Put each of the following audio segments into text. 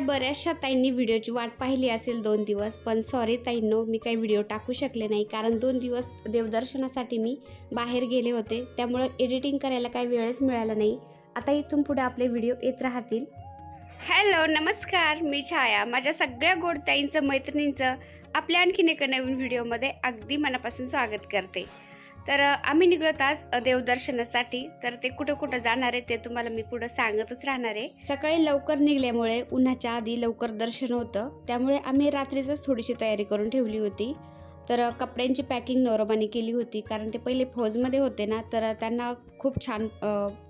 बऱ्याचशा ताईंनी व्हिडिओची वाट पाहिली असेल दोन दिवस पण सॉरी ताईंनो मी काही व्हिडिओ टाकू शकले नाही. कारण दोन दिवस देवदर्शनासाठी मी बाहेर गेले होते. त्यामुळं एडिटिंग करायला काही वेळच मिळाला नाही. आता इथून पुढे आपले व्हिडिओ येत राहतील. हॅलो नमस्कार. मी छाया. माझ्या सगळ्या गोड ताईंचं मैत्रिणींचं आपल्या आणखीन एका नवीन व्हिडिओमध्ये अगदी मनापासून स्वागत करते. तर आम्ही निघलोत आज देवदर्शनासाठी. तर ते कुठं कुठं जाणार आहे ते तुम्हाला मी पुढं सांगतच राहणार आहे. सकाळी लवकर निघल्यामुळे उन्हाच्या आधी लवकर दर्शन होतं. त्यामुळे आम्ही रात्रीचंच थोडीशी तयारी करून ठेवली होती. तर कपड्यांची पॅकिंग नवरोबाने केली होती. कारण ते पहिले फौजमध्ये होते ना तर त्यांना खूप छान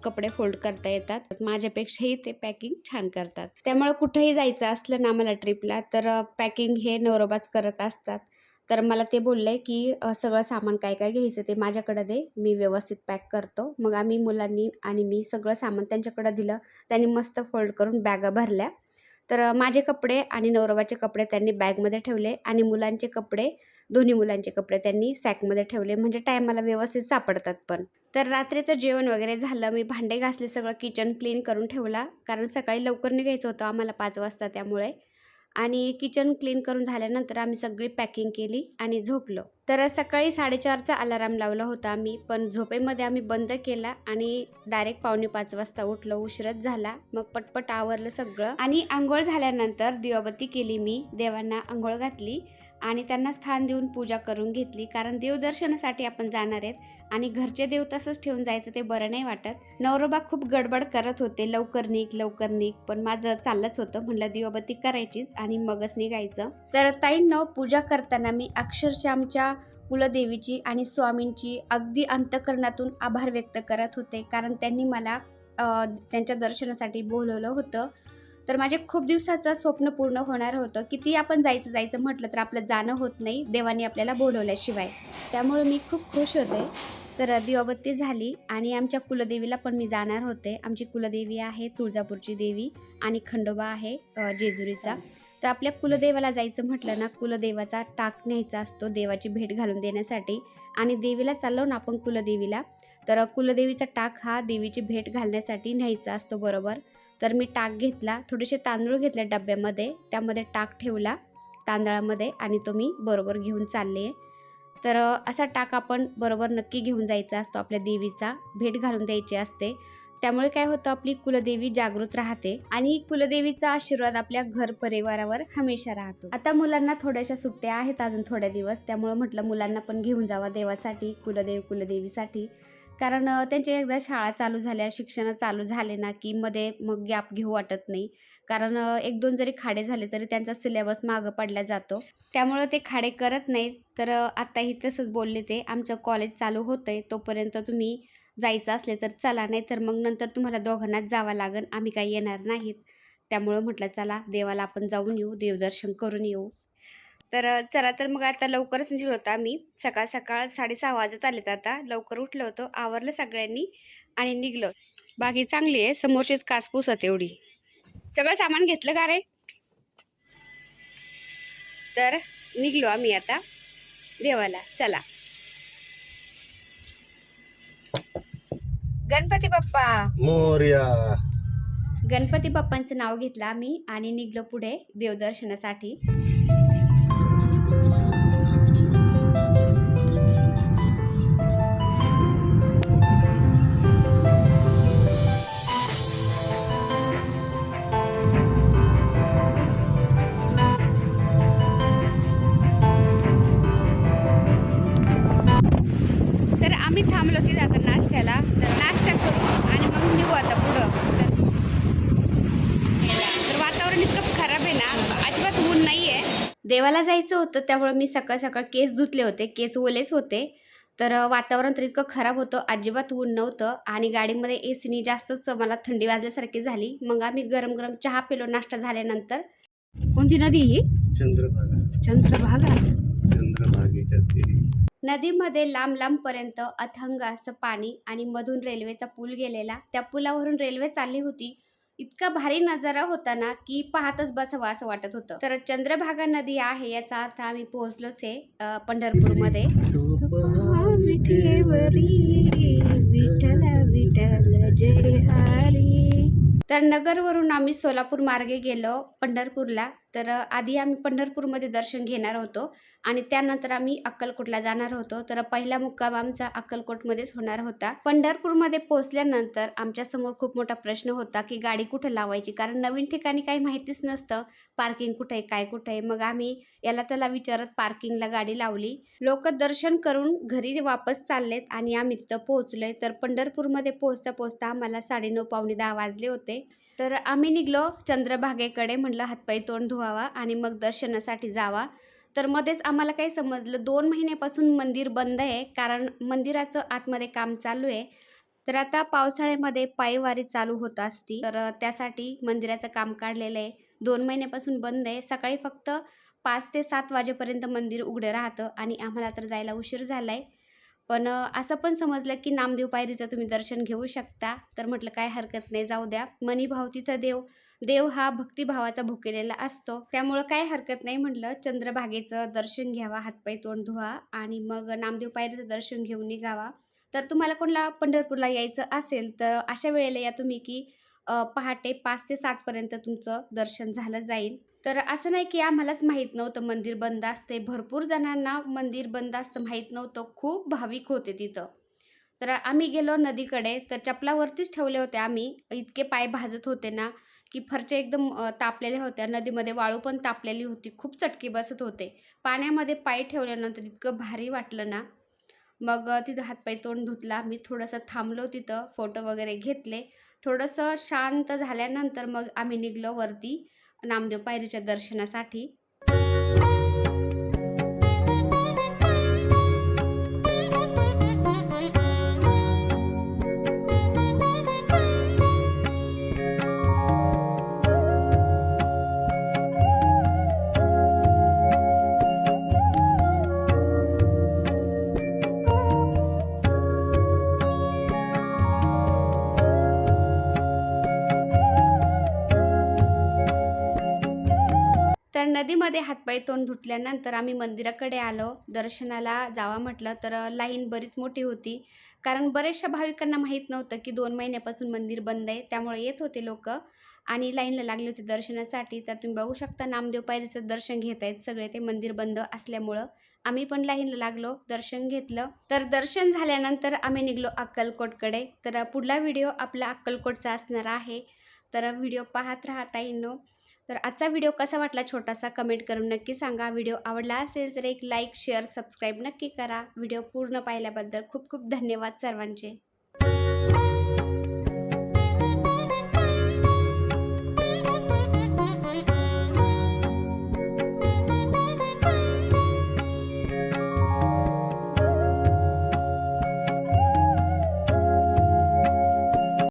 कपडे फोल्ड करता येतात. माझ्यापेक्षाही ते पॅकिंग छान करतात. त्यामुळे कुठेही जायचं असलं ना आम्हाला ट्रिपला तर पॅकिंग हे नवरोबाच करत असतात. तर मला ते बोलले की सगळं सामान काय काय घ्यायचं ते माझ्याकडं दे मी व्यवस्थित पॅक करतो. मग आम्ही मुलांनी आणि मी सगळं सामान त्यांच्याकडं दिलं. त्यांनी मस्त फोल्ड करून बॅगा भरल्या. तर माझे कपडे आणि नवरवाचे कपडे त्यांनी बॅगमध्ये ठेवले आणि मुलांचे कपडे दोन्ही मुलांचे कपडे त्यांनी सॅकमध्ये ठेवले. म्हणजे टायमाला व्यवस्थित सापडतात पण. तर रात्रीचं जेवण वगैरे झालं. मी भांडे घासले सगळं किचन क्लीन करून ठेवला. कारण सकाळी लवकर निघायचं होतं आम्हाला पाच वाजता त्यामुळे. आणि किचन क्लीन करून झाल्यानंतर आम्ही सगळी पॅकिंग केली आणि झोपलो. तर सकाळी साडेचारचा अलाराम लावला होता आम्ही पण झोपेमध्ये आम्ही बंद केला आणि डायरेक्ट पावणे पाच वाजता उठलो उशीरच झाला. मग पटपट आवरलं सगळं आणि आंघोळ झाल्यानंतर दिवाबत्ती केली मी देवांना आंघोळ घातली आणि त्यांना स्थान देऊन पूजा करून घेतली. कारण देवदर्शनासाठी आपण जाणार आहेत आणि घरचे देव तसंच ठेवून जायचं ते बरं नाही वाटत. नवरोबा खूप गडबड करत होते. लवकर निघ लवकर निघ. पण माझं चाललंच होतं. म्हणलं दिवाबत्ती करायचीच आणि मगच निघायचं. तर ताईंनो पूजा करताना मी अक्षरशः आमच्या कुलदेवीची आणि स्वामींची अगदी अंतकरणातून आभार व्यक्त करत होते. कारण त्यांनी मला त्यांच्या दर्शनासाठी बोलवलं होतं. तर माझे खूप दिवसाचं स्वप्न पूर्ण होणार होतं. किती आपण जायचं जायचं म्हटलं तर आपलं जाणं होत नाही. देवाने आपल्याला बोलवल्याशिवाय. त्यामुळे मी खूप खुश होते. तर दिवाबत्ती झाली आणि आमच्या कुलदेवीला पण मी जाणार होते. आमची कुलदेवी आहे तुळजापूरची देवी आणि खंडोबा आहे जेजुरीचा. तर आपल्या कुलदेवाला जायचं म्हटलं ना कुलदेवाचा टाक न्यायचा असतो देवाची भेट घालून देण्यासाठी. आणि देवीला चाललो ना आपण कुलदेवीला तर कुलदेवीचा टाक हा देवीची भेट घालण्यासाठी न्यायचा असतो बरोबर. तर मी टाक घेतला थोडेसे तांदूळ घेतले डब्यामध्ये त्यामध्ये टाक ठेवला तांदळामध्ये आणि तो मी बरोबर घेऊन चालले. तर असा टाक आपण बरोबर नक्की घेऊन जायचा असतो आपल्या देवीचा. भेट घालून द्यायची असते. त्यामुळे काय होतं आपली कुलदेवी जागृत राहते आणि कुलदेवीचा आशीर्वाद आपल्या घर परिवारावर हमेशा राहतो. आता मुलांना थोड्याशा सुट्ट्या आहेत अजून थोड्या दिवस. त्यामुळं म्हटलं मुलांना पण घेऊन जावा देवासाठी कुलदेव कुलदेवीसाठी. कारण त्यांच्या एकदा शाळा चालू झाल्या शिक्षण चालू झाले ना की मध्ये मग गॅप घेऊ वाटत नाही. कारण एक दोन जरी खाडे झाले तरी त्यांचा सिलेबस मागं पडला जातो. त्यामुळं ते खाडे करत नाहीत. तर आत्ताही तसंच बोलले ते. आमचं कॉलेज चालू होतं आहे तोपर्यंत तुम्ही जायचं असले तर चला. नाही तर मग नंतर तुम्हाला दोघांनाच जावं लागेल आम्ही काही येणार नाहीत. त्यामुळं म्हटलं चला देवाला आपण जाऊन येऊ. देवदर्शन करून येऊ. तर चला तर मग आता लवकरच निघलो होतो आम्ही. सकाळ सकाळ साडेसहा वाजत आलेत आता. लवकर उठलो होतो. आवरलं सगळ्यांनी आणि निघलो. बाकी चांगली आहे. समोरचीच कासपूसत एवढी. सगळं सामान घेतलं का रे? तर निघलो आम्ही आता देवाला. चला. गणपती बाप्पा. मोर्या. गणपती बाप्पांचं नाव घेतलं आम्ही आणि निघलो पुढे देवदर्शनासाठी. देवाला जायचं होतं त्यामुळे मी सकाळ सकाळ केस धुतले होते. केस ओलेच होते. तर वातावरण तर इतकं खराब होतं अजिबात ऊन नव्हतं आणि गाडीमध्ये ए सीनी जास्तच मला थंडी वाजल्यासारखी झाली. मग आम्ही गरम गरम चहा पिलो नाश्ता झाल्यानंतर. कोणती नदी ही? चंद्रभागा. चंद्रभागा? चंद्रभागेच्या नदीमध्ये लांब लांबपर्यंत अथंग असं पाणी आणि मधून रेल्वेचा पूल गेलेला. त्या पुलावरून रेल्वे चालली होती. इतका भारी नजारा होता ना की पाहतच बसावा असं वाटत होतं. तर चंद्रभागा नदी आहे याचा अर्थ आम्ही पोहोचलोच आहे पंढरपूरमध्ये. विठेवरी तर नगरवरून आम्ही सोलापूर मार्गे गेलो पंढरपूरला. तर आधी आम्ही पंढरपूरमध्ये दर्शन घेणार होतो. आणि त्यानंतर आम्ही अक्कलकोटला जाणार होतो. तर पहिला मुक्काम आमचा अक्कलकोटमध्येच होणार होता. पंढरपूरमध्ये पोहोचल्यानंतर आमच्यासमोर खूप मोठा प्रश्न होता की गाडी कुठं लावायची? कारण नवीन ठिकाणी काही माहितीच नसतं. पार्किंग कुठे आहे? काय कुठे आहे? मग आम्ही याला त्याला विचारत पार्किंगला गाडी लावली. लोक दर्शन करून घरी वापस चाललेत आणि आम्ही तिथं पोहोचलोय. तर पंढरपूरमध्ये पोहोचता पोहोचता आम्हाला साडेनऊ पावणे दहा वाजले होते. तर आम्ही निघलो चंद्रभागेकडे म्हटलं हातपाय तोंड धुवावा आणि मग दर्शनासाठी जावा. तर मध्येच आम्हाला काही समजलं दोन महिन्यापासून मंदिर बंद आहे कारण मंदिराचं आतमध्ये काम चालू आहे. तर आता पावसाळ्यामध्ये पायवारी चालू होत असती. तर त्यासाठी मंदिराचं काम काढलेलं आहे. दोन महिन्यापासून बंद आहे. सकाळी फक्त पाच ते सात वाजेपर्यंत मंदिर उघडं राहतं आणि आम्हाला तर जायला उशीर झाला आहे पण असं पण समजलं की नामदेव पायरीचं तुम्ही दर्शन घेऊ शकता. तर म्हटलं काय हरकत नाही जाऊ द्या. मनी भाव तिथं देव. देव हा भक्तिभावाचा भुकेलेला असतो. त्यामुळं काय हरकत नाही म्हटलं चंद्रभागेचं दर्शन घ्यावा हातपाय तोंड धुवा आणि मग नामदेव पायरीचं दर्शन घेऊन निघावा. तर तुम्हाला कोणाला पंढरपूरला यायचं असेल तर अशा वेळेला या तुम्ही की पहाटे पाच ते सातपर्यंत तुमचं दर्शन झालं जाईल. तर असं नाही की आम्हालाच माहीत नव्हतं मंदिर बंद असते. भरपूर जणांना मंदिर बंद असतं माहीत नव्हतं. खूप भाविक होते तिथं. तर आम्ही गेलो नदीकडे तर चपलावरतीच ठेवले होते आम्ही. इतके पाय भाजत होते ना. की फरच्या एकदम तापलेल्या होत्या. नदीमध्ये वाळू पण तापलेली होती. खूप चटकी बसत होते. पाण्यामध्ये पाय ठेवल्यानंतर इतकं भारी वाटलं ना. मग तिथं हातपाय तोंड धुतला. मी थोडंसं थांबलो तिथं. फोटो वगैरे घेतले. थोडंसं शांत झाल्यानंतर मग आम्ही निघलो वरती. नामदेव पायरीच्या दर्शनासाठी. तर नदीमध्ये हातपाय तोंड धुतल्यानंतर आम्ही मंदिराकडे आलो. दर्शनाला जावा म्हटलं तर लाईन बरीच मोठी होती. कारण बऱ्याचशा भाविकांना माहीत नव्हतं की दोन महिन्यापासून मंदिर बंद आहे त्यामुळे येत होते लोक. आणि लाईनला लागले होते दर्शनासाठी. तर तुम्ही बघू शकता नामदेव पायरीचं दर्शन घेत आहेत सगळे ते मंदिर बंद असल्यामुळं. आम्ही पण लाईनला लागलो दर्शन घेतलं. तर दर्शन झाल्यानंतर आम्ही निघलो अक्कलकोटकडे. तर पुढला व्हिडिओ आपला अक्कलकोटचा असणार आहे. तर व्हिडिओ पाहत राहता येईनो तर आजचा व्हिडिओ कसा वाटला छोटासा कमेंट करून नक्की सांगा. व्हिडिओ आवडला असेल तर एक लाईक शेअर सबस्क्राईब नक्की करा. व्हिडिओ पूर्ण पाहिल्याबद्दल खूप खूप धन्यवाद सर्वांचे.